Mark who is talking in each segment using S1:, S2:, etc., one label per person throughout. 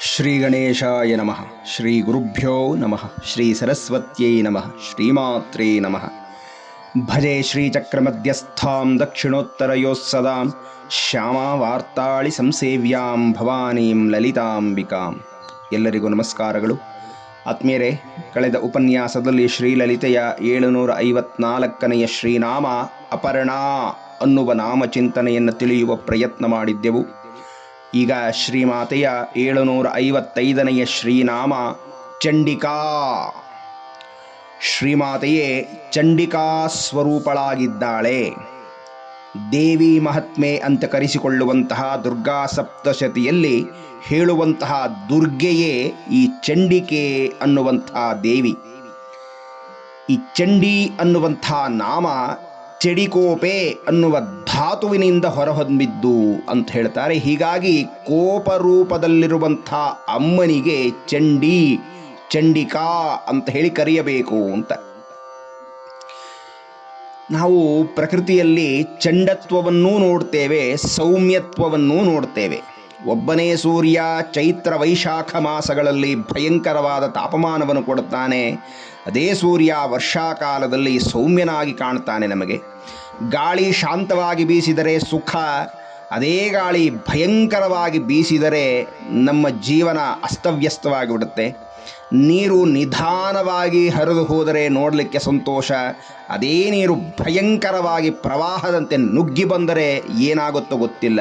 S1: ಶ್ರೀ ಗಣೇಶಾಯ ನಮಃ ಶ್ರೀ ಗುರುಭ್ಯೋ ನಮಃ ಶ್ರೀ ಸರಸ್ವತ್ಯೈ ನಮಃ ಶ್ರೀಮಾತ್ರೇ ನಮಃ ಭಜೆ ಶ್ರೀಚಕ್ರಮಧ್ಯಸ್ಥಾಂ ದಕ್ಷಿಣೋತ್ತರಯೋಸ್ಸದಾಂ ಶ್ಯಾಮಾ ವಾರ್ತಾಳಿ ಸಂಸೇವ್ಯಾಂ ಭವಾನೀಂ ಲಲಿತಾಂಬಿಕಾಂ ಎಲ್ಲರಿಗೂ ನಮಸ್ಕಾರಗಳು. ಆತ್ಮೀಯರೇ, ಕಳೆದ ಉಪನ್ಯಾಸದಲ್ಲಿ ಶ್ರೀಲಲಿತೆಯ ಏಳುನೂರ ಐವತ್ನಾಲ್ಕನೆಯ ಶ್ರೀನಾಮ ಅಪರ್ಣಾ ಅನ್ನುವ ನಾಮಚಿಂತನೆಯನ್ನು ತಿಳಿಯುವ ಪ್ರಯತ್ನ ಮಾಡಿದ್ದೆವು. ಈಗ ಶ್ರೀಮಾತೆಯ ಏಳುನೂರ ಐವತ್ತೈದನೆಯ ಶ್ರೀನಾಮ ಚಂಡಿಕಾ. ಶ್ರೀಮಾತೆಯೇ, ಚಂಡಿಕಾ ಸ್ವರೂಪಳಾಗಿದ್ದಾಳೆ. ದೇವಿ ಮಹಾತ್ಮೆ ಅಂತ ಕರೆಸಿಕೊಳ್ಳುವಂತಹ ದುರ್ಗಾ ಸಪ್ತಶತಿಯಲ್ಲಿ ಹೇಳುವಂತಹ ದುರ್ಗೆಯೇ ಈ ಚಂಡಿಕೆ ಅನ್ನುವಂತಹ ದೇವಿ. ಈ ಚಂಡಿ ಅನ್ನುವಂತಹ ನಾಮ ಚಡಿಕೋಪೆ ಅನ್ನುವ ಧಾತುವಿನಿಂದ ಹೊರಹೊಮ್ಮಿದ್ದು ಅಂತ ಹೇಳ್ತಾರೆ. ಹೀಗಾಗಿ ಕೋಪ ರೂಪದಲ್ಲಿರುವಂಥ ಅಮ್ಮನಿಗೆ ಚಂಡಿ, ಚಂಡಿಕಾ ಅಂತ ಹೇಳಿ ಕರೆಯಬೇಕು ಅಂತ. ನಾವು ಪ್ರಕೃತಿಯಲ್ಲಿ ಚಂಡತ್ವವನ್ನೂ ನೋಡ್ತೇವೆ, ಸೌಮ್ಯತ್ವವನ್ನೂ ನೋಡ್ತೇವೆ. ಒಬ್ಬನೇ ಸೂರ್ಯ ಚೈತ್ರ ವೈಶಾಖ ಮಾಸಗಳಲ್ಲಿ ಭಯಂಕರವಾದ ತಾಪಮಾನವನ್ನು ಕೊಡುತ್ತಾನೆ. ಅದೇ ಸೂರ್ಯ ವರ್ಷಾಕಾಲದಲ್ಲಿ ಸೌಮ್ಯನಾಗಿ ಕಾಣ್ತಾನೆ ನಮಗೆ. ಗಾಳಿ ಶಾಂತವಾಗಿ ಬೀಸಿದರೆ ಸುಖ, ಅದೇ ಗಾಳಿ ಭಯಂಕರವಾಗಿ ಬೀಸಿದರೆ ನಮ್ಮ ಜೀವನ ಅಸ್ತವ್ಯಸ್ತವಾಗಿ ಬಿಡುತ್ತೆ. ನೀರು ನಿಧಾನವಾಗಿ ಹರಿದು ಹೋದರೆ ನೋಡಲಿಕ್ಕೆ ಸಂತೋಷ, ಅದೇ ನೀರು ಭಯಂಕರವಾಗಿ ಪ್ರವಾಹದಂತೆ ನುಗ್ಗಿ ಬಂದರೆ ಏನಾಗುತ್ತೋ ಗೊತ್ತಿಲ್ಲ.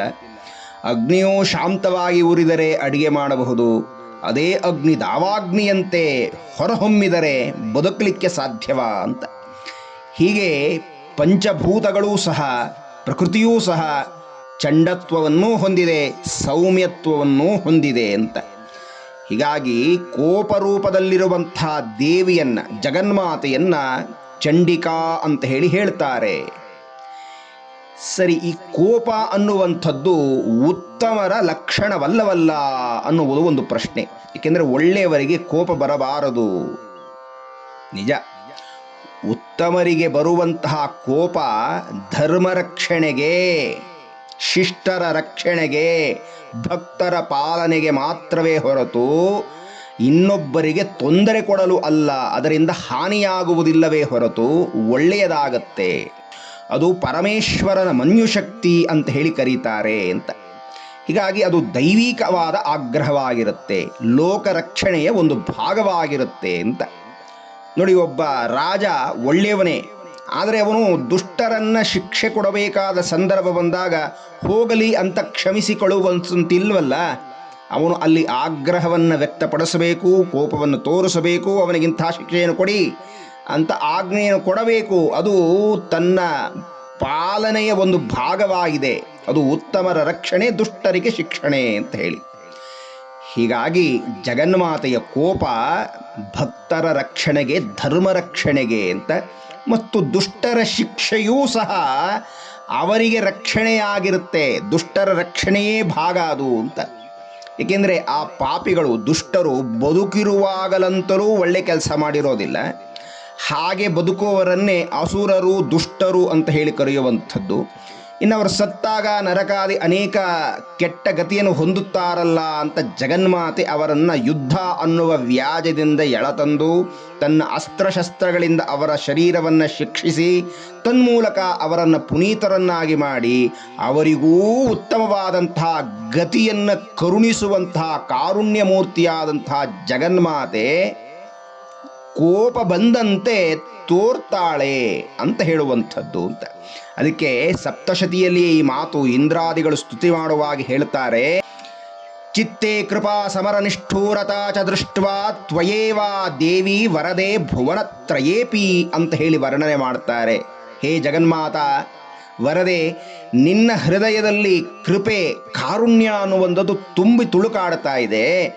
S1: ಅಗ್ನಿಯು ಶಾಂತವಾಗಿ ಉರಿದರೆ ಅಡಿಗೆ ಮಾಡಬಹುದು. ಅದೇ ಅಗ್ನಿ ದಾವಾಗ್ನಿಯಂತೆ ಹೊರಹೊಮ್ಮಿದರೆ ಬದುಕಲಿಕ್ಕೆ ಸಾಧ್ಯವಾ ಅಂತ. ಹೀಗೆ ಪಂಚಭೂತಗಳೂ ಸಹ, ಪ್ರಕೃತಿಯೂ ಸಹ ಚಂಡತ್ವವನ್ನೂ ಹೊಂದಿದೆ, ಸೌಮ್ಯತ್ವವನ್ನೂ ಹೊಂದಿದೆ ಅಂತ. ಹೀಗಾಗಿ ಕೋಪರೂಪದಲ್ಲಿರುವಂಥ ದೇವಿಯನ್ನ, ಜಗನ್ಮಾತೆಯನ್ನ ಚಂಡಿಕಾ ಅಂತ ಹೇಳಿ ಹೇಳ್ತಾರೆ. ಸರಿ, ಈ ಕೋಪ ಅನ್ನುವಂಥದ್ದು ಉತ್ತಮರ ಲಕ್ಷಣವಲ್ಲವಲ್ಲ ಅನ್ನುವುದು ಒಂದು ಪ್ರಶ್ನೆ. ಏಕೆಂದರೆ ಒಳ್ಳೆಯವರಿಗೆ ಕೋಪ ಬರಬಾರದು. ನಿಜ. ಉತ್ತಮರಿಗೆ ಬರುವಂತಹ ಕೋಪ ಧರ್ಮ ರಕ್ಷಣೆಗೆ, ಶಿಷ್ಟರ ರಕ್ಷಣೆಗೆ, ಭಕ್ತರ ಪಾಲನೆಗೆ ಮಾತ್ರವೇ ಹೊರತು ಇನ್ನೊಬ್ಬರಿಗೆ ತೊಂದರೆ ಕೊಡಲು ಅಲ್ಲ, ಅದರಿಂದ ಹಾನಿಯಾಗುವುದಿಲ್ಲವೇ ಹೊರತು ಒಳ್ಳೆಯದಾಗತ್ತೆ. ಅದು ಪರಮೇಶ್ವರನ ಮನ್ಯುಶಕ್ತಿ ಅಂತ ಹೇಳಿ ಕರೀತಾರೆ ಅಂತ. ಹೀಗಾಗಿ ಅದು ದೈವಿಕವಾದ ಆಗ್ರಹವಾಗಿರುತ್ತೆ, ಲೋಕರಕ್ಷಣೆಯ ಒಂದು ಭಾಗವಾಗಿರುತ್ತೆ ಅಂತ. ನೋಡಿ, ಒಬ್ಬ ರಾಜ ಒಳ್ಳೆಯವನೇ, ಆದರೆ ಅವನು ದುಷ್ಟರನ್ನ ಶಿಕ್ಷೆ ಕೊಡಬೇಕಾದ ಸಂದರ್ಭ ಬಂದಾಗ ಹೋಗಲಿ ಅಂತ ಕ್ಷಮಿಸಿಕೊಳ್ಳುವಂತಿಲ್ವಲ್ಲ ಅವನು ಅಲ್ಲಿ ಆಗ್ರಹವನ್ನು ವ್ಯಕ್ತಪಡಿಸಬೇಕು, ಕೋಪವನ್ನು ತೋರಿಸಬೇಕು ಅವನಿಗಿಂಥ ಶಿಕ್ಷೆಯನ್ನು ಕೊಡಿ. ಅಂತ ಆಜ್ಞೆಯನ್ನು ಕೊಡಬೇಕು. ಅದು ತನ್ನ ಪಾಲನೆಯ ಒಂದು ಭಾಗವಾಗಿದೆ. ಅದು ಉತ್ತಮರ ರಕ್ಷಣೆ, ದುಷ್ಟರಿಗೆ ಶಿಕ್ಷಣೆ ಅಂತ ಹೇಳಿ. ಹೀಗಾಗಿ ಜಗನ್ಮಾತೆಯ ಕೋಪ ಭಕ್ತರ ರಕ್ಷಣೆಗೆ, ಧರ್ಮ ರಕ್ಷಣೆಗೆ ಅಂತ, ಮತ್ತು ದುಷ್ಟರ ಶಿಕ್ಷೆಯೂ ಸಹ ಅವರಿಗೆ ರಕ್ಷಣೆಯಾಗಿರುತ್ತೆ. ದುಷ್ಟರ ರಕ್ಷಣೆಯೇ ಭಾಗ ಅದು ಅಂತ. ಏಕೆಂದರೆ ಆ ಪಾಪಿಗಳು ದುಷ್ಟರು ಬದುಕಿರುವಾಗಲಂತರೂ ಒಳ್ಳೆ ಕೆಲಸ ಮಾಡಿರೋದಿಲ್ಲ. ಹಾಗೆ ಬದುಕುವವರನ್ನೇ ಅಸುರರು, ದುಷ್ಟರು ಅಂತ ಹೇಳಿ ಕರೆಯುವಂಥದ್ದು. ಇನ್ನು ಅವರು ಸತ್ತಾಗ ನರಕಾದಿ ಅನೇಕ ಕೆಟ್ಟ ಗತಿಯನ್ನು ಹೊಂದುತ್ತಾರಲ್ಲ ಅಂತ ಜಗನ್ಮಾತೆ ಅವರನ್ನು ಯುದ್ಧ ಅನ್ನುವ ವ್ಯಾಜದಿಂದ ಎಳತಂದು, ತನ್ನ ಅಸ್ತ್ರಶಸ್ತ್ರಗಳಿಂದ ಅವರ ಶರೀರವನ್ನು ಶಿಕ್ಷಿಸಿ, ತನ್ಮೂಲಕ ಅವರನ್ನು ಪುನೀತರನ್ನಾಗಿ ಮಾಡಿ, ಅವರಿಗೂ ಉತ್ತಮವಾದಂತಹ ಗತಿಯನ್ನು ಕರುಣಿಸುವಂತಹ ಕಾರುಣ್ಯ ಮೂರ್ತಿಯಾದಂತಹ ಜಗನ್ಮಾತೆ ಕೋಪ ಬಂದಂತೆ ತೋರ್ತಾಳೆ ಅಂತ ಹೇಳುವಂಥದ್ದು ಅಂತ. ಅದಕ್ಕೆ ಸಪ್ತಶತಿಯಲ್ಲಿ ಈ ಮಾತು ಇಂದ್ರಾದಿಗಳು ಸ್ತುತಿ ಮಾಡುವಾಗ ಹೇಳ್ತಾರೆ. ಚಿತ್ತೇ ಕೃಪಾ ಸಮರ ನಿಷ್ಠೂರತಾ ಚ ದೃಷ್ಟ್ವಾ ತ್ವಯೇವಾ ದೇವಿ ವರದೆ ಭುವನತ್ರಯೇಪಿ ಅಂತ ಹೇಳಿ ವರ್ಣನೆ ಮಾಡ್ತಾರೆ. ಹೇ ಜಗನ್ಮಾತ ವರದೆ, ನಿನ್ನ ಹೃದಯದಲ್ಲಿ ಕೃಪೆ, ಕಾರುಣ್ಯ ಅನ್ನುವಂಥದ್ದು ತುಂಬಿ ತುಳುಕಾಡ್ತಾ ಇದೆ.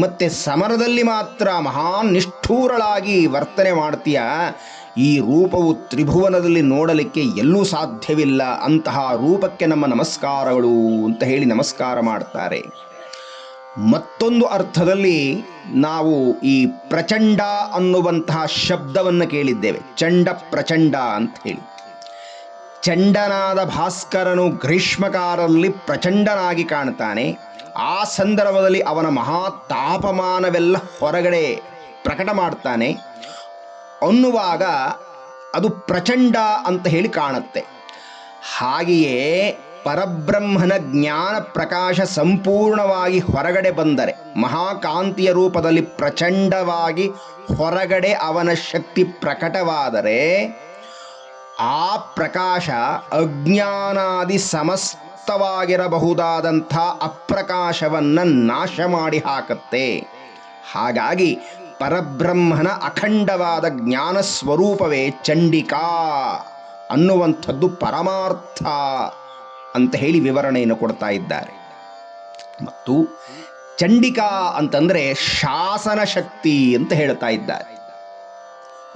S1: ಮತ್ತೆ ಸಮರದಲ್ಲಿ ಮಾತ್ರ ಮಹಾನ್ ನಿಷ್ಠೂರಳಾಗಿ ವರ್ತನೆ ಮಾಡ್ತೀಯ. ಈ ರೂಪವು ತ್ರಿಭುವನದಲ್ಲಿ ನೋಡಲಿಕ್ಕೆ ಎಲ್ಲೂ ಸಾಧ್ಯವಿಲ್ಲ. ಅಂತಹ ರೂಪಕ್ಕೆ ನಮ್ಮ ನಮಸ್ಕಾರಗಳು ಅಂತ ಹೇಳಿ ನಮಸ್ಕಾರ ಮಾಡ್ತಾರೆ. ಮತ್ತೊಂದು ಅರ್ಥದಲ್ಲಿ ನಾವು ಈ ಪ್ರಚಂಡ ಅನ್ನುವಂತಹ ಶಬ್ದವನ್ನು ಕೇಳಿದ್ದೇವೆ. ಚಂಡ ಪ್ರಚಂಡ ಅಂತ ಹೇಳಿ. ಚಂಡನಾದ ಭಾಸ್ಕರನು ಗ್ರೀಷ್ಮಕಾಲದಲ್ಲಿ ಪ್ರಚಂಡನಾಗಿ ಕಾಣ್ತಾನೆ ಆ ಸಂದರ್ಭದಲ್ಲಿ ಅವನ ಮಹಾ ತಾಪಮಾನವೆಲ್ಲ ಹೊರಗಡೆ ಪ್ರಕಟ ಮಾಡ್ತಾನೆ ಅನ್ನುವಾಗ ಅದು ಪ್ರಚಂಡ ಅಂತ ಹೇಳಿ ಕಾಣುತ್ತೆ. ಹಾಗೆಯೇ ಪರಬ್ರಹ್ಮನ ಜ್ಞಾನ ಪ್ರಕಾಶ ಸಂಪೂರ್ಣವಾಗಿ ಹೊರಗಡೆ ಬಂದರೆ, ಮಹಾಕಾಂತಿಯ ರೂಪದಲ್ಲಿ ಪ್ರಚಂಡವಾಗಿ ಹೊರಗಡೆ ಅವನ ಶಕ್ತಿ ಪ್ರಕಟವಾದರೆ ಆ ಪ್ರಕಾಶ ಅಜ್ಞಾನಾದಿ ಸಮಸ್ತವಾಗಿರಬಹುದಾದಂಥ ಅಪ್ರಕಾಶವನ್ನು ನಾಶ ಮಾಡಿ ಹಾಕತ್ತೆ. ಹಾಗಾಗಿ ಪರಬ್ರಹ್ಮನ ಅಖಂಡವಾದ ಜ್ಞಾನ ಸ್ವರೂಪವೇ ಚಂಡಿಕಾ ಅನ್ನುವಂಥದ್ದು ಪರಮಾರ್ಥ ಅಂತ ಹೇಳಿ ವಿವರಣೆಯನ್ನು ಕೊಡ್ತಾ ಇದ್ದಾರೆ. ಮತ್ತು ಚಂಡಿಕಾ ಅಂತಂದ್ರೆ ಶಾಸನ ಶಕ್ತಿ ಅಂತ ಹೇಳ್ತಾ ಇದ್ದಾರೆ.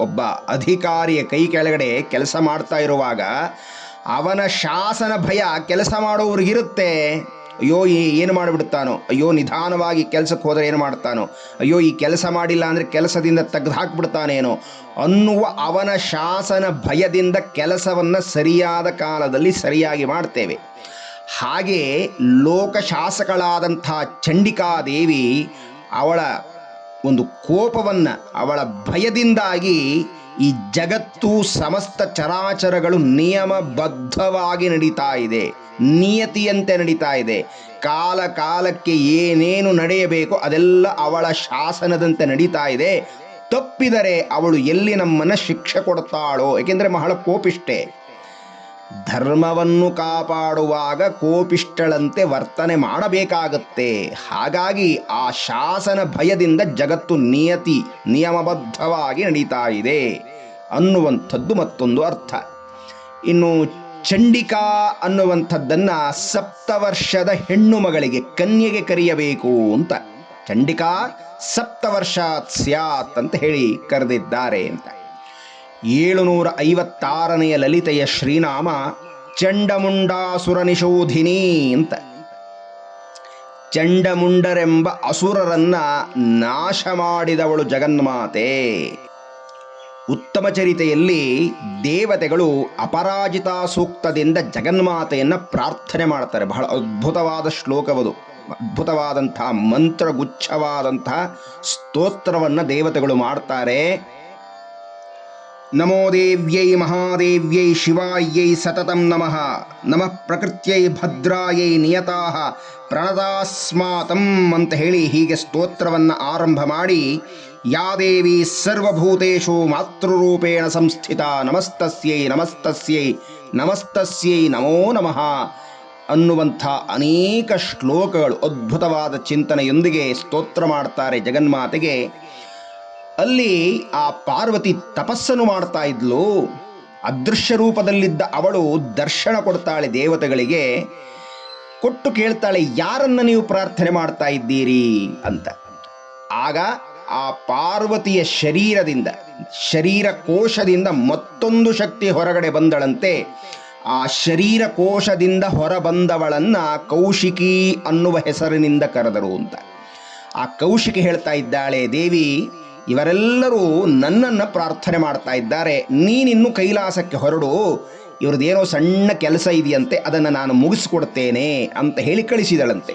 S1: ಒಬ್ಬ ಅಧಿಕಾರಿಯ ಕೈ ಕೆಳಗಡೆ ಕೆಲಸ ಮಾಡ್ತಾ ಇರುವಾಗ ಅವನ ಶಾಸನ ಭಯ ಕೆಲಸ ಮಾಡೋವ್ರಿಗಿರುತ್ತೆ ಅಯ್ಯೋ, ಈ ಏನು ಮಾಡಿಬಿಡ್ತಾನೋ ಅಯ್ಯೋ, ನಿಧಾನವಾಗಿ ಕೆಲಸಕ್ಕೆ ಹೋದರೆ ಏನು ಮಾಡ್ತಾನೋ? ಅಯ್ಯೋ, ಈ ಕೆಲಸ ಮಾಡಿಲ್ಲ ಅಂದರೆ ಕೆಲಸದಿಂದ ತೆಗೆದು ಹಾಕ್ಬಿಡ್ತಾನೇನೋ ಅನ್ನುವ ಅವನ ಶಾಸನ ಭಯದಿಂದ ಕೆಲಸವನ್ನು ಸರಿಯಾದ ಕಾಲದಲ್ಲಿ ಸರಿಯಾಗಿ ಮಾಡ್ತೇವೆ. ಹಾಗೆ ಲೋಕಶಾಸಕಳಾದಂಥ ಚಂಡಿಕಾದೇವಿ ಅವಳ ಒಂದು ಕೋಪವನ್ನು ಅವಳ ಭಯದಿಂದಾಗಿ ಈ ಜಗತ್ತು ಸಮಸ್ತ ಚರಾಚರಗಳು ನಿಯಮಬದ್ಧವಾಗಿ ನಡೀತಾ ಇದೆ, ನಿಯತಿಯಂತೆ ನಡೀತಾ ಇದೆ. ಕಾಲ ಕಾಲಕ್ಕೆ ಏನೇನು ನಡೆಯಬೇಕು ಅದೆಲ್ಲ ಅವಳ ಶಾಸನದಂತೆ ನಡೀತಾ ಇದೆ. ತಪ್ಪಿದರೆ ಅವಳು ಎಲ್ಲಿ ನಮ್ಮನ್ನು ಶಿಕ್ಷೆ ಕೊಡ್ತಾಳೋ? ಏಕೆಂದರೆ ಬಹಳ ಕೋಪಿಷ್ಟೆ. ಧರ್ಮವನ್ನು ಕಾಪಾಡುವಾಗ ಕೋಪಿಷ್ಟಳಂತೆ ವರ್ತನೆ ಮಾಡಬೇಕಾಗತ್ತೆ. ಹಾಗಾಗಿ ಆ ಶಾಸನ ಭಯದಿಂದ ಜಗತ್ತು ನಿಯತಿ, ನಿಯಮಬದ್ಧವಾಗಿ ನಡೀತಾ ಇದೆ ಅನ್ನುವಂಥದ್ದು ಮತ್ತೊಂದು ಅರ್ಥ. ಇನ್ನು ಚಂಡಿಕಾ ಅನ್ನುವಂಥದ್ದನ್ನು ಸಪ್ತವರ್ಷದ ಹೆಣ್ಣು ಮಗಳಿಗೆ ಕನ್ಯೆಗೆ ಕರೆಯಬೇಕು ಅಂತ. ಚಂಡಿಕಾ ಸಪ್ತವರ್ಷಾತ್ ಸ್ಯಾತ್ ಅಂತ ಹೇಳಿ ಕರೆದಿದ್ದಾರೆ ಅಂತ. ಏಳುನೂರ ಐವತ್ತಾರನೆಯ ಲಲಿತೆಯ ಶ್ರೀನಾಮ ಚಂಡಮುಂಡಾಸುರ ನಿಶೋಧಿನಿ ಅಂತ. ಚಂಡಮುಂಡರೆಂಬ ಅಸುರರನ್ನ ನಾಶ ಮಾಡಿದವಳು ಜಗನ್ಮಾತೆ. ಉತ್ತಮ ಚರಿತೆಯಲ್ಲಿ ದೇವತೆಗಳು ಅಪರಾಜಿತ ಸೂಕ್ತದಿಂದ ಜಗನ್ಮಾತೆಯನ್ನು ಪ್ರಾರ್ಥನೆ ಮಾಡ್ತಾರೆ. ಬಹಳ ಅದ್ಭುತವಾದ ಶ್ಲೋಕವದು. ಅದ್ಭುತವಾದಂತಹ ಮಂತ್ರಗುಚ್ಛವಾದಂತಹ ಸ್ತೋತ್ರವನ್ನು ದೇವತೆಗಳು ಮಾಡ್ತಾರೆ. ನಮೋ ದೇವ್ಯೈ ಮಹಾದೇವ್ಯೈ ಶಿವಾಯ್ಯೈ ಸತತಂ ನಮಃ ನಮಃ ಪ್ರಕೃತ್ಯೈ ಭದ್ರಾಯೈ ನಿಯತಾಹ ಪ್ರಣತಾಸ್ಮಾತಂ ಅಂತ ಹೇಳಿ ಹೀಗೆ ಸ್ತೋತ್ರವನ್ನು ಆರಂಭ ಮಾಡಿ, ಯಾ ದೇವಿ ಸರ್ವಭೂತೇಷು ಮಾತೃರೂಪೇಣ ಸಂಸ್ಥಿತ ನಮಸ್ತಸ್ಯೈ ನಮಸ್ತಸ್ಯೈ ನಮಸ್ತಸ್ಯೈ ನಮೋ ನಮಃ ಅನ್ನುವಂಥ ಅನೇಕ ಶ್ಲೋಕಗಳು ಅದ್ಭುತವಾದ ಚಿಂತನೆಯೊಂದಿಗೆ ಸ್ತೋತ್ರ ಮಾಡ್ತಾರೆ ಜಗನ್ಮಾತೆಗೆ. ಅಲ್ಲಿ ಆ ಪಾರ್ವತಿ ತಪಸ್ಸನ್ನು ಮಾಡ್ತಾ ಇದ್ಲು. ಅದೃಶ್ಯ ರೂಪದಲ್ಲಿದ್ದ ಅವಳು ದರ್ಶನ ಕೊಡ್ತಾಳೆ ದೇವತೆಗಳಿಗೆ. ಕೊಟ್ಟು ಕೇಳ್ತಾಳೆ, ಯಾರನ್ನ ನೀವು ಪ್ರಾರ್ಥನೆ ಮಾಡ್ತಾ ಇದ್ದೀರಿ? ಅಂತ. ಆಗ ಆ ಪಾರ್ವತಿಯ ಶರೀರದಿಂದ, ಶರೀರ ಕೋಶದಿಂದ ಮತ್ತೊಂದು ಶಕ್ತಿ ಹೊರಗಡೆ ಬಂದಳಂತೆ. ಆ ಶರೀರ ಕೋಶದಿಂದ ಹೊರಬಂದವಳನ್ನ ಕೌಶಿಕಿ ಅನ್ನುವ ಹೆಸರಿನಿಂದ ಕರೆದರು ಅಂತ. ಆ ಕೌಶಿಕಿ ಹೇಳ್ತಾ ಇದ್ದಾಳೆ, ದೇವಿ ಇವರೆಲ್ಲರೂ ನನ್ನನ್ನು ಪ್ರಾರ್ಥನೆ ಮಾಡ್ತಾ ಇದ್ದಾರೆ. ನೀನಿನ್ನು ಕೈಲಾಸಕ್ಕೆ ಹೊರಡು. ಇವ್ರದ್ದೇನೋ ಸಣ್ಣ ಕೆಲಸ ಇದೆಯಂತೆ, ಅದನ್ನು ನಾನು ಮುಗಿಸ್ಕೊಡ್ತೇನೆ ಅಂತ ಹೇಳಿ ಕಳಿಸಿದಳಂತೆ.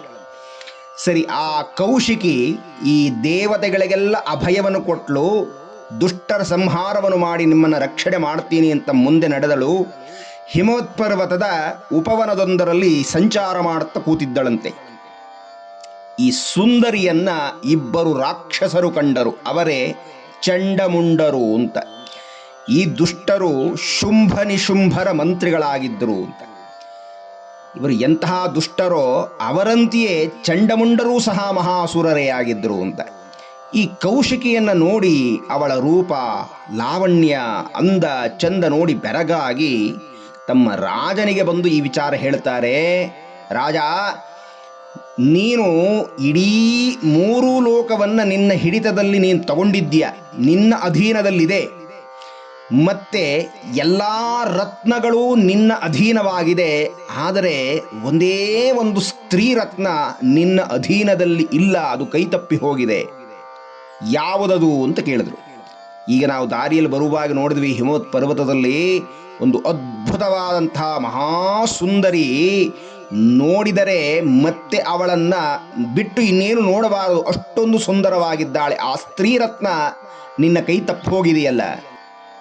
S1: ಸರಿ, ಆ ಕೌಶಿಕಿ ಈ ದೇವತೆಗಳಿಗೆಲ್ಲ ಅಭಯವನ್ನು ಕೊಟ್ಟಳು ದುಷ್ಟರ ಸಂಹಾರವನ್ನು ಮಾಡಿ ನಿಮ್ಮನ್ನು ರಕ್ಷಣೆ ಮಾಡ್ತೀನಿ ಅಂತ ಮುಂದೆ ನಡೆದಳು. ಹಿಮೋತ್ಪರ್ವತದ ಉಪವನದೊಂದರಲ್ಲಿ ಸಂಚಾರ ಮಾಡುತ್ತಾ ಕೂತಿದ್ದಳಂತೆ. ಈ ಸುಂದರಿಯನ್ನ ಇಬ್ಬರು ರಾಕ್ಷಸರು ಕಂಡರು. ಅವರೇ ಚಂಡಮುಂಡರು ಅಂತ. ಈ ದುಷ್ಟರು ಶುಂಭ ನಿಶುಂಭರ ಮಂತ್ರಿಗಳಾಗಿದ್ದರು ಅಂತ. ಇವರು ಎಂತಹ ದುಷ್ಟರೋ ಅವರಂತೆಯೇ ಚಂಡಮುಂಡರೂ ಸಹ ಮಹಾಸುರರೇ ಆಗಿದ್ದರು ಅಂತ. ಈ ಕೌಶಿಕಿಯನ್ನು ನೋಡಿ ಅವಳ ರೂಪ, ಲಾವಣ್ಯ, ಅಂದ, ಚಂದ ನೋಡಿ ಬೆರಗಾಗಿ ತಮ್ಮ ರಾಜನಿಗೆ ಬಂದು ಈ ವಿಚಾರ ಹೇಳ್ತಾರೆ, ರಾಜ ನೀನು ಇಡೀ ಮೂರು ಲೋಕವನ್ನು ನಿನ್ನ ಹಿಡಿತದಲ್ಲಿ ನೀನು ತಗೊಂಡಿದ್ದೀಯ. ನಿನ್ನ ಅಧೀನದಲ್ಲಿದೆ. ಮತ್ತೆ ಎಲ್ಲ ರತ್ನಗಳು ನಿನ್ನ ಅಧೀನವಾಗಿದೆ. ಆದರೆ ಒಂದೇ ಒಂದು ಸ್ತ್ರೀ ರತ್ನ ನಿನ್ನ ಅಧೀನದಲ್ಲಿ ಇಲ್ಲ. ಅದು ಕೈತಪ್ಪಿ ಹೋಗಿದೆ. ಯಾವುದದು ಅಂತ ಕೇಳಿದ್ರು. ಈಗ ನಾವು ದಾರಿಯಲ್ಲಿ ಬರುವಾಗ ನೋಡಿದ್ವಿ, ಹಿಮವತ್ ಪರ್ವತದಲ್ಲಿ ಒಂದು ಅದ್ಭುತವಾದಂಥ ಮಹಾಸುಂದರಿ ನೋಡಿದರೆ ಮತ್ತೆ ಅವಳನ್ನ ಬಿಟ್ಟು ಇನ್ನೇನು ನೋಡಬಾರದು. ಅಷ್ಟೊಂದು ಸುಂದರವಾಗಿದ್ದಾಳೆ. ಆ ಸ್ತ್ರೀ ರತ್ನ ನಿನ್ನ ಕೈ ತಪ್ಪು ಹೋಗಿದೆಯಲ್ಲ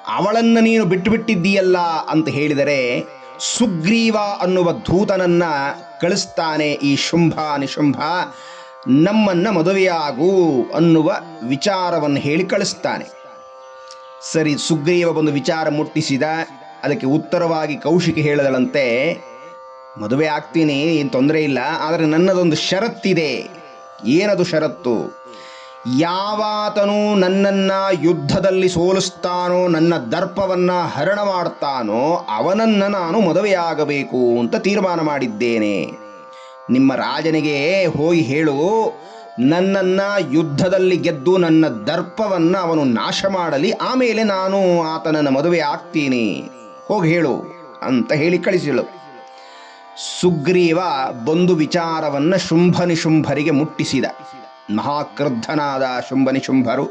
S1: ಅವಳನ್ನು ನೀನು ಬಿಟ್ಟು ಬಿಟ್ಟಿದ್ದೀಯಲ್ಲ ಅಂತ ಹೇಳಿದರೆ ಸುಗ್ರೀವ ಅನ್ನುವ ದೂತನನ್ನ ಕಳಿಸ್ತಾನೆ ಈ ಶುಂಭ ನಿಶುಂಭ. ನಮ್ಮನ್ನ ಮದುವೆಯಾಗು ಅನ್ನುವ ವಿಚಾರವನ್ನು ಹೇಳಿ ಕಳಿಸ್ತಾನೆ. ಸರಿ, ಸುಗ್ರೀವ ಬಂದು ವಿಚಾರ ಮುಟ್ಟಿಸಿದ. ಅದಕ್ಕೆ ಉತ್ತರವಾಗಿ ಕೌಶಿಕ ಹೇಳಿದಳಂತೆ ಮದುವೆ ಆಗ್ತೀನಿ, ಏನು ತೊಂದರೆ ಇಲ್ಲ, ಆದರೆ ನನ್ನದೊಂದು ಷರತ್ತಿದೆ. ಏನದು ಷರತ್ತು? ಯಾವಾತನು ನನ್ನನ್ನ ಯುದ್ಧದಲ್ಲಿ ಸೋಲಿಸ್ತಾನೋ, ನನ್ನ ದರ್ಪವನ್ನ ಹರಣ ಮಾಡ್ತಾನೋ, ಅವನನ್ನ ನಾನು ಮದುವೆಯಾಗಬೇಕು ಅಂತ ತೀರ್ಮಾನ ಮಾಡಿದ್ದೇನೆ. ನಿಮ್ಮ ರಾಜನಿಗೆ ಹೋಗಿ ಹೇಳು, ನನ್ನನ್ನ ಯುದ್ಧದಲ್ಲಿ ಗೆದ್ದು ನನ್ನ ದರ್ಪವನ್ನ ಅವನು ನಾಶ ಮಾಡಲಿ, ಆಮೇಲೆ ನಾನು ಆತನನ್ನು ಮದುವೆ ಆಗ್ತೀನಿ. ಹೋಗಿ ಹೇಳು ಅಂತ ಹೇಳಿ ಕಳಿಸಿಳು ಸುಗ್ರೀವ ಬಂದು ಶುಂಭನಿ ಶುಂಭನಿಶುಂಭರಿಗೆ ಮುಟ್ಟಿಸಿದ. ಮಹಾಕ್ರುದ್ಧನಾದ ಶುಂಭನಿಶುಂಭರು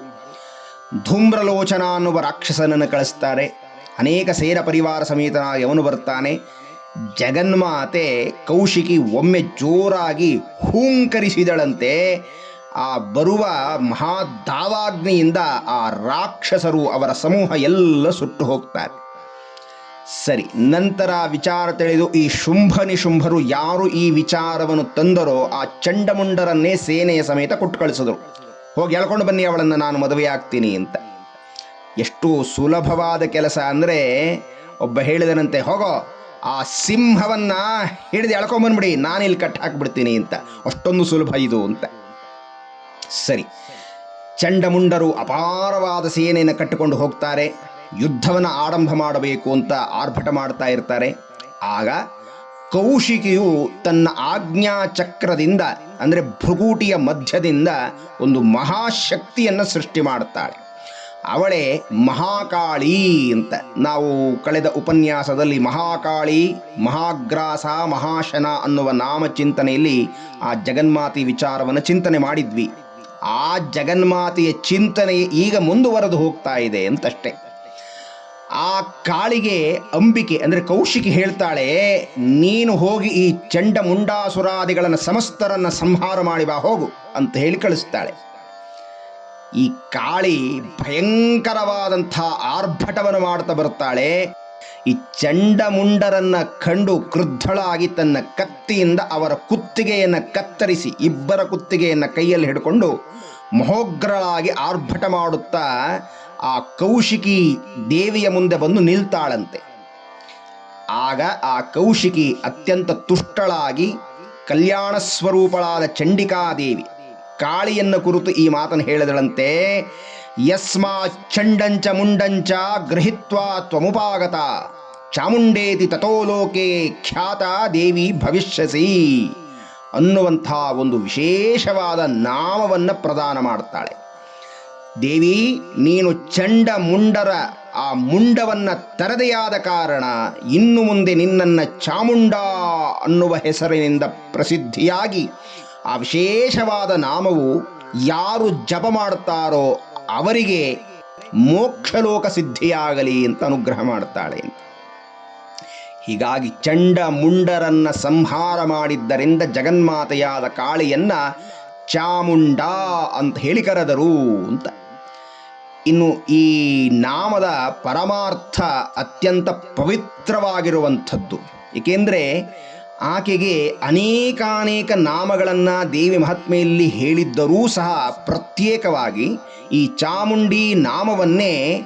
S1: ಧೂಮ್ರಲೋಚನ ಅನ್ನುವ ರಾಕ್ಷಸನನ್ನು ಕಳಿಸ್ತಾರೆ. ಅನೇಕ ಸೇರ ಪರಿವಾರ ಸಮೇತನಾಗಿ ಅವನು ಬರ್ತಾನೆ. ಜಗನ್ಮಾತೆ ಕೌಶಿಕಿ ಒಮ್ಮೆ ಜೋರಾಗಿ ಹೂಂಕರಿಸಿದಳಂತೆ ಆ ಬರುವ ಮಹಾದಾವಾಗ್ನಿಯಿಂದ ಆ ರಾಕ್ಷಸರು ಅವರ ಸಮೂಹ ಎಲ್ಲ ಸುಟ್ಟು ಹೋಗ್ತಾರೆ. ಸರಿ, ನಂತರ ವಿಚಾರ ತಿಳಿದು ಈ ಶುಂಭನಿ ಶುಂಭರು ಯಾರು ಈ ವಿಚಾರವನ್ನು ತಂದರೋ ಆ ಚಂಡಮುಂಡರನ್ನೇ ಸೇನೆಯ ಸಮೇತ ಕೊಟ್ಟು ಕಳಿಸಿದ್ರು ಹೋಗಿ ಎಳ್ಕೊಂಡು ಬನ್ನಿ ಅವಳನ್ನು, ನಾನು ಮದುವೆ ಆಗ್ತೀನಿ ಅಂತ. ಎಷ್ಟು ಸುಲಭವಾದ ಕೆಲಸ ಅಂದರೆ ಒಬ್ಬ ಹೇಳಿದನಂತೆ, ಹೋಗೋ, ಆ ಸಿಂಹವನ್ನ ಹಿಡಿದು ಎಳ್ಕೊಂಬಂದ್ಬಿಡಿ ನಾನು ಇಲ್ಲಿ ಕಟ್ ಹಾಕ್ಬಿಡ್ತೀನಿ ಅಂತ. ಅಷ್ಟೊಂದು ಸುಲಭ ಇದು ಅಂತ. ಸರಿ, ಚಂಡಮುಂಡರು ಅಪಾರವಾದ ಸೇನೆಯನ್ನು ಕಟ್ಟಿಕೊಂಡು ಹೋಗ್ತಾರೆ. ಯುದ್ಧವನ್ನು ಆರಂಭ ಮಾಡಬೇಕು ಅಂತ ಆರ್ಭಟ ಮಾಡ್ತಾ ಇರ್ತಾರೆ. ಆಗ ಕೌಶಿಕಿಯು ತನ್ನ ಆಜ್ಞಾ ಚಕ್ರದಿಂದ, ಅಂದರೆ ಭೃಗೂಟಿಯ ಮಧ್ಯದಿಂದ ಒಂದು ಮಹಾಶಕ್ತಿಯನ್ನು ಸೃಷ್ಟಿ ಮಾಡ್ತಾಳೆ. ಅವಳೇ ಮಹಾಕಾಳಿ ಅಂತ. ನಾವು ಕಳೆದ ಉಪನ್ಯಾಸದಲ್ಲಿ ಮಹಾಕಾಳಿ, ಮಹಾಗ್ರಾಸ, ಮಹಾಶನ ಅನ್ನುವ ನಾಮ ಚಿಂತನೆಯಲ್ಲಿ ಆ ಜಗನ್ಮಾತಿ ವಿಚಾರವನ್ನು ಚಿಂತನೆ ಮಾಡಿದ್ವಿ. ಆ ಜಗನ್ಮಾತೆಯ ಚಿಂತನೆ ಈಗ ಮುಂದುವರೆದು ಹೋಗ್ತಾ ಇದೆ ಅಂತಷ್ಟೇ. ಆ ಕಾಳಿಗೆ ಅಂಬಿಕೆ, ಅಂದರೆ ಕೌಶಿಕಿ ಹೇಳ್ತಾಳೆ, ನೀನು ಹೋಗಿ ಈ ಚಂಡ ಮುಂಡಾಸುರಾದಿಗಳನ್ನು ಸಮಸ್ತರನ್ನು ಸಂಹಾರ ಮಾಡಿ ಬಾ, ಹೋಗು, ಅಂತ ಹೇಳಿ ಕಳಿಸ್ತಾಳೆ. ಈ ಕಾಳಿ ಭಯಂಕರವಾದಂಥ ಆರ್ಭಟವನ್ನು ಮಾಡ್ತಾ ಬರ್ತಾಳೆ. ಈ ಚಂಡಮುಂಡರನ್ನ ಕಂಡು ಕ್ರುದ್ಧಳಾಗಿ ತನ್ನ ಕತ್ತಿಯಿಂದ ಅವರ ಕುತ್ತಿಗೆಯನ್ನು ಕತ್ತರಿಸಿ, ಇಬ್ಬರ ಕುತ್ತಿಗೆಯನ್ನು ಕೈಯಲ್ಲಿ ಹಿಡ್ಕೊಂಡು ಮಹೋಗ್ರಳಾಗಿ ಆರ್ಭಟ ಮಾಡುತ್ತಾ ಆ ಕೌಶಿಕಿ ದೇವಿಯ ಮುಂದೆ ಬಂದು ನಿಲ್ತಾಳಂತೆ. ಆಗ ಆ ಕೌಶಿಕಿ ಅತ್ಯಂತ ತುಷ್ಟಳಾಗಿ ಕಲ್ಯಾಣ ಸ್ವರೂಪಳಾದ ಚಂಡಿಕಾದೇವಿ ಕಾಳಿಯನ್ನ ಕುರಿತು ಈ ಮಾತನ್ನು ಹೇಳಿದಳಂತೆ, ಯಸ್ಮಾ ಚಂಡಂಚ ಮುಂಡಂಚ ಗೃಹಿತ್ವ ತ್ವಮುಪಾಗತ, ಚಾಮುಂಡೇತಿ ತಥೋಲೋಕೆ ಖ್ಯಾತ ದೇವಿ ಭವಿಷ್ಯಸಿ ಅನ್ನುವಂಥ ಒಂದು ವಿಶೇಷವಾದ ನಾಮವನ್ನು ಪ್ರದಾನ ಮಾಡ್ತಾಳೆ. ದೇವಿ, ನೀನು ಚಂಡ ಮುಂಡರ ಆ ಮುಂಡವನ್ನ ತರದೆಯಾದ ಕಾರಣ ಇನ್ನು ಮುಂದೆ ನಿನ್ನನ್ನು ಚಾಮುಂಡ ಅನ್ನುವ ಹೆಸರಿನಿಂದ ಪ್ರಸಿದ್ಧಿಯಾಗಿ ಆ ವಿಶೇಷವಾದ ನಾಮವು ಯಾರು ಜಪ ಮಾಡುತ್ತಾರೋ ಅವರಿಗೆ ಮೋಕ್ಷಲೋಕ ಸಿದ್ಧಿಯಾಗಲಿ ಅಂತ ಅನುಗ್ರಹ ಮಾಡ್ತಾಳೆ ಹೀಗಾಗಿ ಚಂಡ ಮುಂಡರನ್ನ ಸಂಹಾರ ಮಾಡಿದ್ದರಿಂದ ಜಗನ್ಮಾತೆಯಾದ ಕಾಳಿಯನ್ನ ಚಾಮುಂಡ ಅಂತ ಹೇಳಿ ಕರೆದರು ಅಂತ. ಇನ್ನು ಈ ನಾಮದ ಪರಮಾರ್ಥ ಅತ್ಯಂತ ಪವಿತ್ರವಾಗಿರುವಂಥದ್ದು. ಏಕೆಂದರೆ ಆಕೆಗೆ ಅನೇಕಾನೇಕ ನಾಮಗಳನ್ನು ದೇವಿ ಮಹಾತ್ಮೆಯಲ್ಲಿ ಹೇಳಿದ್ದರೂ ಸಹ ಪ್ರತ್ಯೇಕವಾಗಿ ಈ ಚಾಮುಂಡಿ ನಾಮವನ್ನೇ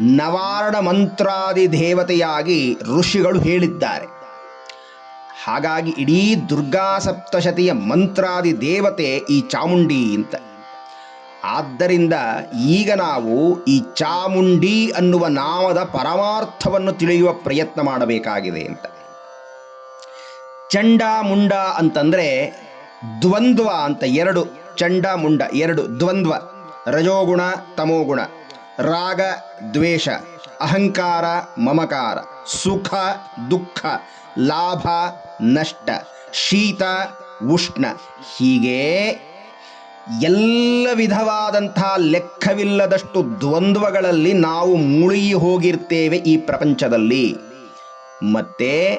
S1: ನವಾರಣ ಮಂತ್ರಾದಿ ದೇವತೆಯಾಗಿ ಋಷಿಗಳು ಹೇಳಿದ್ದಾರೆ. ಹಾಗಾಗಿ ಇಡೀ ದುರ್ಗಾ ಸಪ್ತಶತಿಯ ಮಂತ್ರಾದಿ ದೇವತೆ ಈ ಚಾಮುಂಡಿ ಅಂತ. ಆದ್ದರಿಂದ ಈಗ ನಾವು ಈ ಚಾಮುಂಡಿ ಅನ್ನುವ ನಾಮದ ಪರಮಾರ್ಥವನ್ನು ತಿಳಿಯುವ ಪ್ರಯತ್ನ ಮಾಡಬೇಕಾಗಿದೆ ಅಂತ. ಚಂಡ ಮುಂಡ ಅಂತಂದ್ರೆ ದ್ವಂದ್ವ ಅಂತ ಎರಡು, ಚಂಡ ಮುಂಡ ಎರಡು, ದ್ವಂದ್ವ, ರಜೋಗುಣ, ತಮೋಗುಣ, ರಾಗ, ದ್ವೇಷ, ಅಹಂಕಾರ, ಮಮಕಾರ, ಸುಖ, ದುಃಖ, ಲಾಭ, ನಷ್ಟ, ಶೀತ, ಉಷ್ಣ ಹೀಗೆ ಎಲ್ಲ ವಿಧವಾದಂಥ ಲೆಕ್ಕವಿಲ್ಲದಷ್ಟು ದ್ವಂದ್ವಗಳಲ್ಲಿ ನಾವು ಮುಳುಗಿ ಹೋಗಿರ್ತೇವೆ ಈ ಪ್ರಪಂಚದಲ್ಲಿ. ಮತ್ತೆ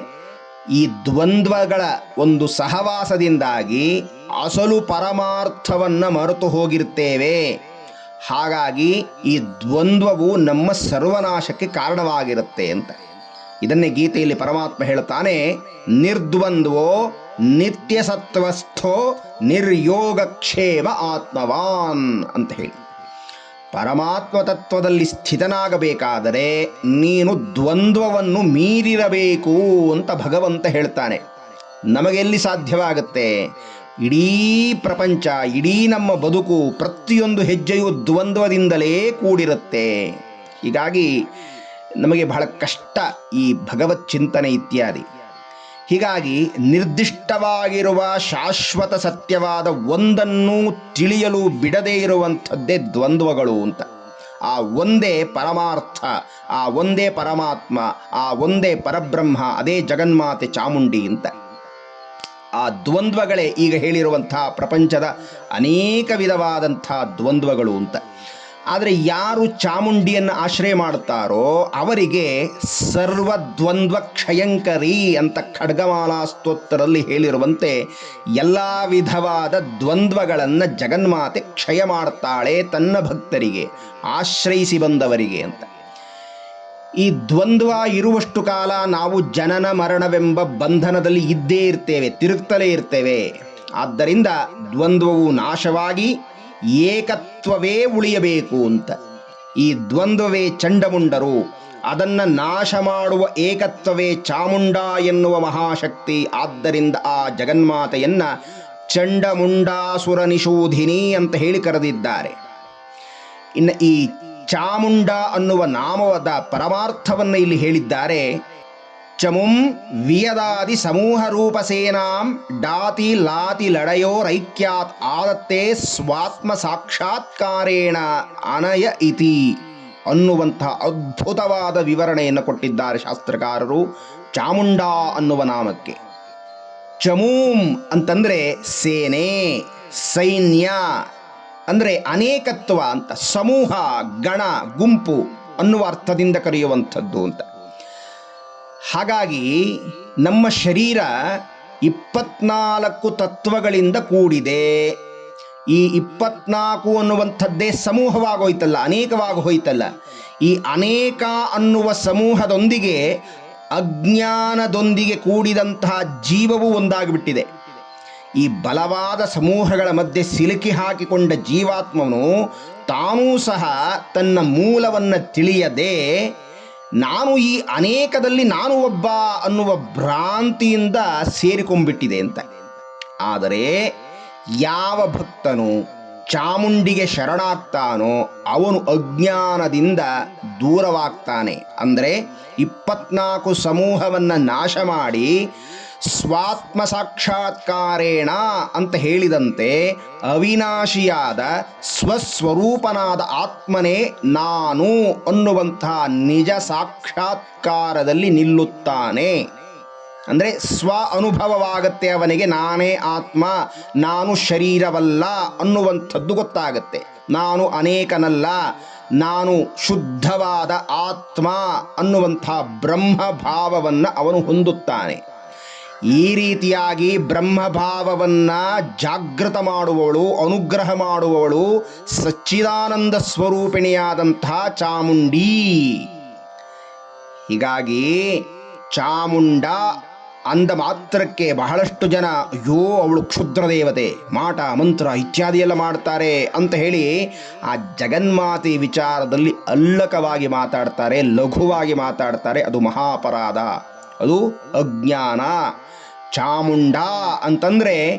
S1: ಈ ದ್ವಂದ್ವಗಳ ಒಂದು ಸಹವಾಸದಿಂದಾಗಿ ಅಸಲು ಪರಮಾರ್ಥವನ್ನು ಮರೆತು ಹೋಗಿರ್ತೇವೆ. ಹಾಗಾಗಿ ಈ ದ್ವಂದ್ವವು ನಮ್ಮ ಸರ್ವನಾಶಕ್ಕೆ ಕಾರಣವಾಗಿರುತ್ತೆ ಅಂತ. ಇದನ್ನೇ ಗೀತೆಯಲ್ಲಿ ಪರಮಾತ್ಮ ಹೇಳ್ತಾನೆ, ನಿರ್ದ್ವಂದ್ವೋ ನಿತ್ಯ ಸತ್ವಸ್ಥೋ ನಿರ್ಯೋಗಕ್ಷೇಮ ಆತ್ಮವಾನ್ ಅಂತ ಹೇಳಿ. ಪರಮಾತ್ಮ ತತ್ವದಲ್ಲಿ ಸ್ಥಿತನಾಗಬೇಕಾದರೆ ನೀನು ದ್ವಂದ್ವವನ್ನು ಮೀರಿರಬೇಕು ಅಂತ ಭಗವಂತ ಹೇಳ್ತಾನೆ. ನಮಗೆಲ್ಲಿ ಸಾಧ್ಯವಾಗುತ್ತೆ? ಇಡೀ ಪ್ರಪಂಚ, ಇಡೀ ನಮ್ಮ ಬದುಕು ಪ್ರತಿಯೊಂದು ಹೆಜ್ಜೆಯು ದ್ವಂದ್ವದಿಂದಲೇ ಕೂಡಿರುತ್ತೆ. ಹೀಗಾಗಿ ನಮಗೆ ಬಹಳ ಕಷ್ಟ ಈ ಭಗವತ್ ಚಿಂತನೆ ಇತ್ಯಾದಿ. ಹೀಗಾಗಿ ನಿರ್ದಿಷ್ಟವಾಗಿರುವ ಶಾಶ್ವತ ಸತ್ಯವಾದ ಒಂದನ್ನು ತಿಳಿಯಲು ಬಿಡದೇ ಇರುವಂಥದ್ದೇ ದ್ವಂದ್ವಗಳು ಅಂತ. ಆ ಒಂದೇ ಪರಮಾರ್ಥ, ಆ ಒಂದೇ ಪರಮಾತ್ಮ, ಆ ಒಂದೇ ಪರಬ್ರಹ್ಮ, ಅದೇ ಜಗನ್ಮಾತೆ ಚಾಮುಂಡಿ ಅಂತ. ಆ ದ್ವಂದ್ವಗಳೇ ಈಗ ಹೇಳಿರುವಂತಹ ಪ್ರಪಂಚದ ಅನೇಕ ವಿಧವಾದಂಥ ದ್ವಂದ್ವಗಳು ಅಂತ. ಆದರೆ ಯಾರು ಚಾಮುಂಡಿಯನ್ನು ಆಶ್ರಯ ಮಾಡ್ತಾರೋ ಅವರಿಗೆ ಸರ್ವದ್ವಂದ್ವ ಕ್ಷಯಂಕರಿ ಅಂತ ಖಡ್ಗಮಾಲಾ ಸ್ತೋತ್ರದಲ್ಲಿ ಹೇಳಿರುವಂತೆ ಎಲ್ಲ ವಿಧವಾದ ದ್ವಂದ್ವಗಳನ್ನು ಜಗನ್ಮಾತೆ ಕ್ಷಯ ಮಾಡ್ತಾಳೆ ತನ್ನ ಭಕ್ತರಿಗೆ, ಆಶ್ರಯಿಸಿ ಬಂದವರಿಗೆ ಅಂತ. ಈ ದ್ವಂದ್ವ ಇರುವಷ್ಟು ಕಾಲ ನಾವು ಜನನ ಮರಣವೆಂಬ ಬಂಧನದಲ್ಲಿ ಇದ್ದೇ ಇರ್ತೇವೆ, ತಿರುಗ್ತಲೇ ಇರ್ತೇವೆ. ಆದ್ದರಿಂದ ದ್ವಂದ್ವವು ನಾಶವಾಗಿ ಏಕತ್ವವೇ ಉಳಿಯಬೇಕು ಅಂತ. ಈ ದ್ವಂದ್ವವೇ ಚಂಡಮುಂಡರು, ಅದನ್ನು ನಾಶ ಮಾಡುವ ಏಕತ್ವವೇ ಚಾಮುಂಡ ಎನ್ನುವ ಮಹಾಶಕ್ತಿ. ಆದ್ದರಿಂದ ಆ ಜಗನ್ಮಾತೆಯನ್ನ ಚಂಡಮುಂಡಾಸುರ ನಿಷೋಧಿನಿ ಅಂತ ಹೇಳಿ ಕರೆದಿದ್ದಾರೆ. ಇನ್ನು ಈ ಚಾಮುಂಡ ಅನ್ನುವ ನಾಮವಾದ ಪರಮಾರ್ಥವನ್ನು ಇಲ್ಲಿ ಹೇಳಿದ್ದಾರೆ. ಚಮುಂ ವಿಯದಾದಿ ಸಮೂಹ ರೂಪ ಸೇನಾಂ ಡಾತಿ ಲಾತಿ ಲಡಯೋ ರೈಕ್ಯಾತ್ ಆದತ್ತೆ ಸ್ವಾತ್ಮ ಸಾಕ್ಷಾತ್ಕಾರೇಣ ಅನಯ ಇತಿ ಅನ್ನುವಂಥ ಅದ್ಭುತವಾದ ವಿವರಣೆಯನ್ನು ಕೊಟ್ಟಿದ್ದಾರೆ ಶಾಸ್ತ್ರಕಾರರು ಚಾಮುಂಡಾ ಅನ್ನುವ ನಾಮಕ್ಕೆ. ಚಮೂಂ ಅಂತಂದ್ರೆ ಸೇನೆ, ಸೈನ್ಯ, ಅಂದರೆ ಅನೇಕತ್ವ ಅಂತ, ಸಮೂಹ, ಗಣ, ಗುಂಪು ಅನ್ನುವ ಅರ್ಥದಿಂದ ಕರೆಯುವಂಥದ್ದು ಅಂತ. ಹಾಗಾಗಿ ನಮ್ಮ ಶರೀರ ಇಪ್ಪತ್ನಾಲ್ಕು ತತ್ವಗಳಿಂದ ಕೂಡಿದೆ. ಈ ಇಪ್ಪತ್ನಾಲ್ಕು ಅನ್ನುವಂಥದ್ದೇ ಸಮೂಹವಾಗೋಯ್ತಲ್ಲ ಅನೇಕವಾಗಿ ಹೋಯ್ತಲ್ಲ ಈ ಅನೇಕ ಅನ್ನುವ ಸಮೂಹದೊಂದಿಗೆ ಅಜ್ಞಾನದೊಂದಿಗೆ ಕೂಡಿದಂತಹ ಜೀವವು ಒಂದಾಗಿಬಿಟ್ಟಿದೆ. ಈ ಬಲವಾದ ಸಮೂಹಗಳ ಮಧ್ಯೆ ಸಿಲುಕಿ ಹಾಕಿಕೊಂಡ ಜೀವಾತ್ಮನು ತಾನೂ ಸಹ ತನ್ನ ಮೂಲವನ್ನು ತಿಳಿಯದೆ ನಾನು ಈ ಅನೇಕದಲ್ಲಿ ನಾನು ಒಬ್ಬ ಅನ್ನುವ ಭ್ರಾಂತಿಯಿಂದ ಸೇರಿಕೊಂಡ್ಬಿಟ್ಟಿದೆ ಅಂತ. ಆದರೆ ಯಾವ ಭಕ್ತನು ಚಾಮುಂಡಿಗೆ ಶರಣಾಗ್ತಾನೋ ಅವನು ಅಜ್ಞಾನದಿಂದ ದೂರವಾಗ್ತಾನೆ. ಅಂದರೆ ಇಪ್ಪತ್ನಾಲ್ಕು ಸಮೂಹವನ್ನು ನಾಶ ಮಾಡಿ ಸ್ವಾತ್ಮ ಸಾಕ್ಷಾತ್ಕಾರೇಣ ಅಂತ ಹೇಳಿದಂತೆ ಅವಿನಾಶಿಯಾದ ಸ್ವಸ್ವರೂಪನಾದ ಆತ್ಮನೇ ನಾನು ಅನ್ನುವಂತಹ ನಿಜ ಸಾಕ್ಷಾತ್ಕಾರದಲ್ಲಿ ನಿಲ್ಲುತ್ತಾನೆ. ಅಂದರೆ ಸ್ವ ಅನುಭವವಾಗತ್ತೆ ಅವನಿಗೆ, ನಾನೇ ಆತ್ಮ, ನಾನು ಶರೀರವಲ್ಲ ಅನ್ನುವಂಥದ್ದು ಗೊತ್ತಾಗತ್ತೆ. ನಾನು ಅನೇಕನಲ್ಲ, ನಾನು ಶುದ್ಧವಾದ ಆತ್ಮ ಅನ್ನುವಂಥ ಬ್ರಹ್ಮ ಭಾವವನ್ನು ಅವನು ಹೊಂದುತ್ತಾನೆ. ಈ ರೀತಿಯಾಗಿ ಬ್ರಹ್ಮಭಾವವನ್ನ ಜಾಗೃತ ಮಾಡುವವಳು, ಅನುಗ್ರಹ ಮಾಡುವವಳು ಸಚ್ಚಿದಾನಂದ ಸ್ವರೂಪಿಣಿಯಾದಂತಹ ಚಾಮುಂಡಿ. ಹೀಗಾಗಿ ಚಾಮುಂಡ ಅಂದ ಮಾತ್ರಕ್ಕೆ ಬಹಳಷ್ಟು ಜನ, ಅಯ್ಯೋ, ಅವಳು ಕ್ಷುದ್ರ ದೇವತೆ, ಮಾಟ, ಮಂತ್ರ ಇತ್ಯಾದಿ ಎಲ್ಲ ಮಾಡ್ತಾರೆ ಅಂತ ಹೇಳಿ ಆ ಜಗನ್ಮಾತೆ ವಿಚಾರದಲ್ಲಿ ಅಲ್ಲಕವಾಗಿ ಮಾತಾಡ್ತಾರೆ, ಲಘುವಾಗಿ ಮಾತಾಡ್ತಾರೆ, ಅದು ಮಹಾಪರಾಧ. ಅದು ಅಜ್ಞಾನ. ಚಾಮುಂಡ ಅಂತಂದ್ರೆ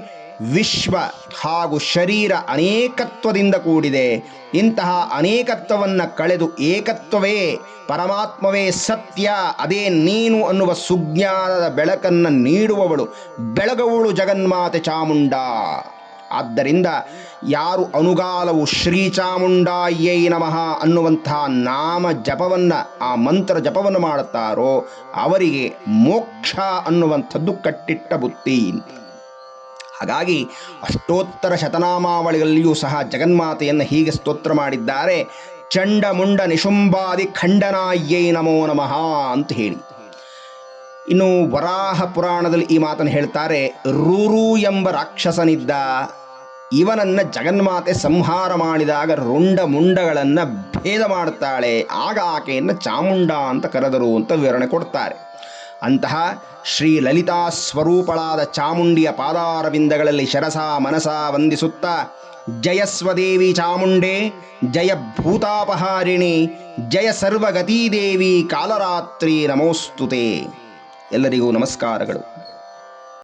S1: ವಿಶ್ವ ಹಾಗೂ ಶರೀರ ಅನೇಕತ್ವದಿಂದ ಕೂಡಿದೆ. ಇಂತಹ ಅನೇಕತ್ವವನ್ನು ಕಳೆದು ಏಕತ್ವವೇ, ಪರಮಾತ್ಮವೇ ಸತ್ಯ, ಅದೇ ನೀನು ಅನ್ನುವ ಸುಜ್ಞಾನದ ಬೆಳಕನ್ನು ನೀಡುವವಳು. ಬೆಳಗವಳು ಜಗನ್ಮಾತೆ ಚಾಮುಂಡ. ಆದ್ದರಿಂದ ಯಾರು ಅನುಗಾಲವು ಶ್ರೀ ಚಾಮುಂಡಾಯೈ ನಮಃ ಅನ್ನುವಂತಹ ನಾಮ ಜಪವನ್ನು, ಆ ಮಂತ್ರ ಜಪವನ್ನು ಮಾಡುತ್ತಾರೋ ಅವರಿಗೆ ಮೋಕ್ಷ ಅನ್ನುವಂಥದ್ದು ಕಟ್ಟಿಟ್ಟ ಬುತ್ತಿ ಹಾಗಾಗಿ ಅಷ್ಟೋತ್ತರ ಶತನಾಮಾವಳಿಗಳಲ್ಲಿಯೂ ಸಹ ಜಗನ್ಮಾತೆಯನ್ನು ಹೀಗೆ ಸ್ತೋತ್ರ ಮಾಡಿದ್ದಾರೆ, ಚಂಡಮುಂಡ ನಿಶುಂಬಾದಿ ಖಂಡನಾಯ್ಯೈ ನಮೋ ನಮಃ ಅಂತ ಹೇಳಿ. ಇನ್ನು ವರಾಹ ಪುರಾಣದಲ್ಲಿ ಈ ಮಾತನ್ನು ಹೇಳ್ತಾರೆ, ರೂರು ಎಂಬ ರಾಕ್ಷಸನಿದ್ದ ಇವನನ್ನ ಜಗನ್ಮಾತೆ ಸಂಹಾರ ಮಾಡಿದಾಗ ರುಂಡ ಮುಂಡಗಳನ್ನು ಭೇದ ಮಾಡುತ್ತಾಳೆ ಆಗ ಆಕೆಯನ್ನು ಚಾಮುಂಡ ಅಂತ ಕರೆದರು ಅಂತ ವಿವರಣೆ ಕೊಡ್ತಾರೆ. ಅಂತಹ ಶ್ರೀ ಲಲಿತಾ ಸ್ವರೂಪಳಾದ ಚಾಮುಂಡಿಯ ಪಾದಾರವಿಂದಗಳಲ್ಲಿ ಶರಸ ಮನಸ ವಂದಿಸುತ್ತಾ ಜಯಸ್ವದೇವಿ ಚಾಮುಂಡೆ, ಜಯ ಭೂತಾಪಹಾರಿಣಿ, ಜಯ ಸರ್ವಗತೀದೇವಿ ಕಾಲರಾತ್ರಿ ನಮೋಸ್ತುತೆ. ಎಲ್ಲರಿಗೂ ನಮಸ್ಕಾರಗಳು.